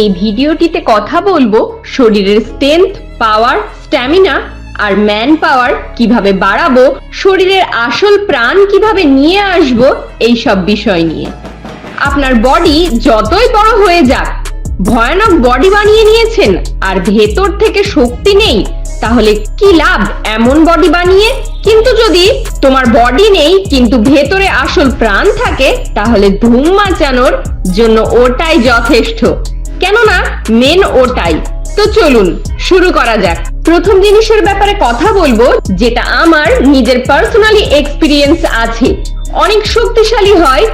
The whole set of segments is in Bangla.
এই ভিডিওটিতে কথা বলব শরীরের স্ট্রেংথ পাওয়ার স্ট্যামিনা আর ম্যান পাওয়ার কীভাবে বাড়াবো, শরীরের আসল প্রাণ কীভাবে নিয়ে আসব, এই সব বিষয় নিয়ে। আপনার বডি যতই বড় হয়ে যাক, ভয়ানক বডি বানিয়ে নিয়েছেন আর ভেতর থেকে শক্তি নেই, তাহলে কি লাভ এমন বডি বানিয়ে? কিন্তু যদি তোমার বডি নেই, কিন্তু ভেতরে আসল প্রাণ থাকে, তাহলে ধুম মাচানোর জন্য ওটাই যথেষ্ট। কেননা মেন ওটাই তো চলুন, শুরু করা যাক। প্রথম জিনিসের ব্যাপারে কথা বলব, যেটা আমার নিজের পার্সোনালি এক্সপিরিয়েন্স আছে। অনেক শক্তিশালী হয়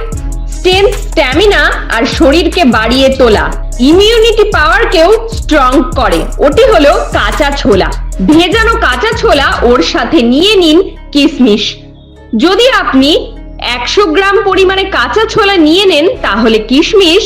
স্ট্রেংথ স্ট্যামিনা আর শরীরকে বাড়িয়ে তোলা। ইমিউনিটি পাওয়ারকেও স্ট্রং করে। ওটি হলো কাঁচা ছোলা। ভেজানো কাঁচা ছোলা ওর সাথে নিয়ে নিন কিশমিশ যদি আপনি একশো গ্রাম পরিমাণে কাঁচা ছোলা নিয়ে নেন, তাহলে কিশমিশ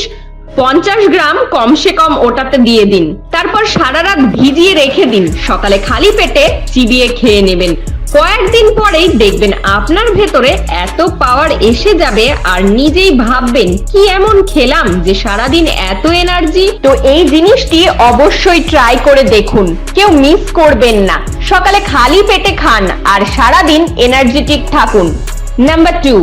পঞ্চাশ গ্রাম কমসে কম ওটাতে দিয়ে দিন। তারপর সারা রাত ভিজিয়ে রেখে দিন। সকালে খালি পেটে চিবিয়ে খেয়ে নেবেন। কয়েকদিন পরেই দেখবেন আপনার ভেতরে এত পাওয়ার এসে যাবে আর নিজেই ভাববেন, কি এমন খেলাম যে সারাদিন এত এনার্জি তো এই জিনিসটি অবশ্যই ট্রাই করে দেখুন। কেউ মিস করবেন না। সকালে খালি পেটে খান আর সারাদিন এনার্জেটিক থাকুন। নাম্বার টু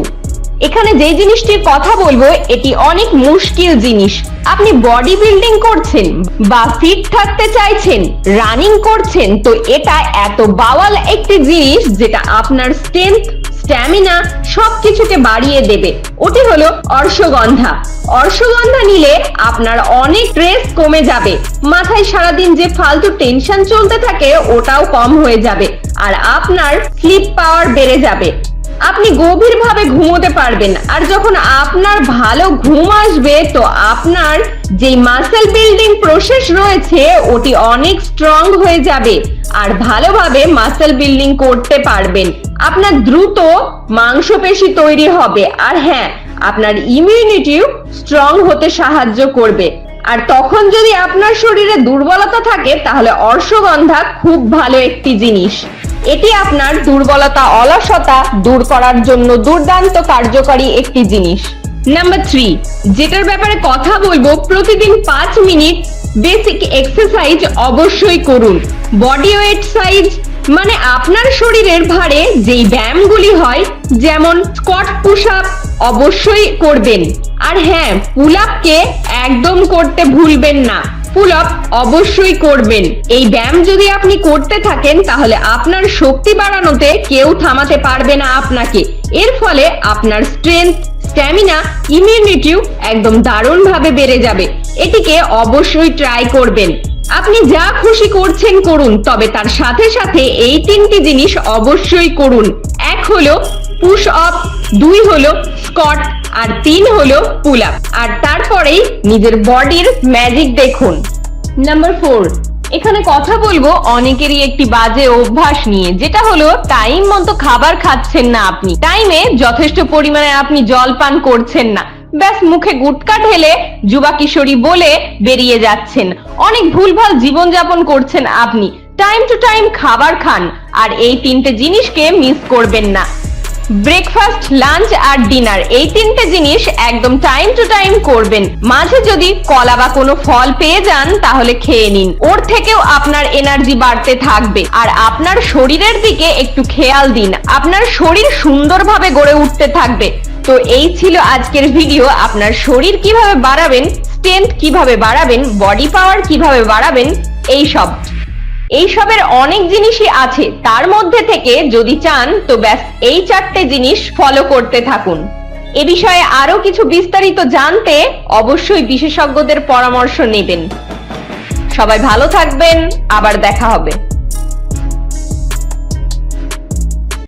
এখানে যে জিনিসটির কথা বলব, এটি অনেক মুশকিল জিনিস। আপনি বডি বিল্ডিং করছেন বা ফিট থাকতে চাইছেন রানিং করছেন, তো এটা এত বাওয়াল একটি জিনিস যেটা আপনার স্ট্রেংথ স্ট্যামিনা সবকিছুকে বাড়িয়ে দেবে। ওটি হলো অর্শগন্ধা। অর্শগন্ধা নিলে আপনার অনেক স্ট্রেস কমে যাবে। মাথায় সারাদিন যে ফালতু টেনশন চলতে থাকে, ওটাও কম হয়ে যাবে। আর আপনার স্লিপ পাওয়ার বেড়ে যাবে। আপনি গভীরভাবে ঘুমোতে পারবেন। আর যখন আপনার ভালো ঘুম আসবে, তো আপনার যে মাসেল বিল্ডিং প্রসেস রয়েছে, ওটি অনেক স্ট্রং হয়ে যাবে। আর ভালোভাবে মাসেল বিল্ডিং করতে পারবেন। আপনার দ্রুত মাংসপেশি তৈরি হবে। আর হ্যাঁ আপনার ইমিউনিটিও স্ট্রং হতে সাহায্য করবে। আর তখন যদি আপনার শরীরে দুর্বলতা থাকে, তাহলে অর্শগন্ধা খুব ভালো একটি জিনিস। এটি আপনার দুর্বলতা, অলসতা দূর করার জন্য দুর্দান্ত কার্যকরী একটি জিনিস। নাম্বার থ্রি যেটার ব্যাপারে কথা বলব প্রতিদিন পাঁচ মিনিট বেসিক এক্সারসাইজ অবশ্যই করুন। বডি ওয়েট সাইজ মানে আপনার শরীরের ভারে যেই ব্যায়ামগুলি হয়, যেমন স্কট পুশ আপ অবশ্যই করবেন। আর হ্যাঁ পুল আপকে একদম করতে ভুলবেন না। পুল আপ অবশ্যই করবেন। এই ব্যায়াম যদি আপনি করতে থাকেন, তাহলে আপনার শক্তি বাড়ানোতে কেউ থামাতে পারবে না আপনাকে। এর ফলে আপনার স্ট্রেংথ স্ট্যামিনা ইমিউনিটিও একদম দারুণভাবে বেড়ে যাবে। এটিকে অবশ্যই ট্রাই করবেন। আপনি যা খুশি করছেন করুন, তবে তার সাথে সাথে এই তিনটি জিনিস অবশ্যই করুন। এক হলো পুশ আপ দুই হলো স্কট, আর তিন হলো পুল আপ আর তারপরেই নিজের বডির ম্যাজিক দেখুন। নাম্বার ফোর এখানে কথা বলব অনেকেরই একটি বাজে অভ্যাস নিয়ে, যেটা হলো টাইম মতো খাবার খাচ্ছেন না আপনি। টাইমে যথেষ্ট পরিমাণে আপনি জল পান করছেন না। ব্যাস, মুখে গুটকা ঢেলে যুবা কিশোরী বলে বেরিয়ে যাচ্ছেন। অনেক ভুলভাল জীবনযাপন করছেন আপনি। টাইম টু টাইম খাবার খান, আর এই তিনটে জিনিসকে মিস করবেন না। ব্রেকফাস্ট লাঞ্চ আর ডিনার এই তিনটে জিনিস একদম টাইম টু টাইম করবেন। মাঝে যদি কলা বা কোনো ফল পেয়ে যান, তাহলে খেয়ে নিন। ওর থেকেও আপনার এনার্জি বাড়তে থাকবে। আর আপনার শরীরের দিকে একটু খেয়াল দিন। আপনার শরীর সুন্দরভাবে গড়ে উঠতে থাকবে। তো এই ছিল আজকের ভিডিও আপনার শরীর কীভাবে বাড়াবেন স্ট্রেংথ কীভাবে বাড়াবেন বডি পাওয়ার কীভাবে বাড়াবেন, এই সব। এইসবের অনেক জিনিসই আছে। তার মধ্যে থেকে যদি চান, তো ব্যাস এই চারটে জিনিস ফলো করতে থাকুন। এ বিষয়ে আরও কিছু বিস্তারিত জানতে অবশ্যই বিশেষজ্ঞদের পরামর্শ নেবেন। সবাই ভালো থাকবেন, আবার দেখা হবে।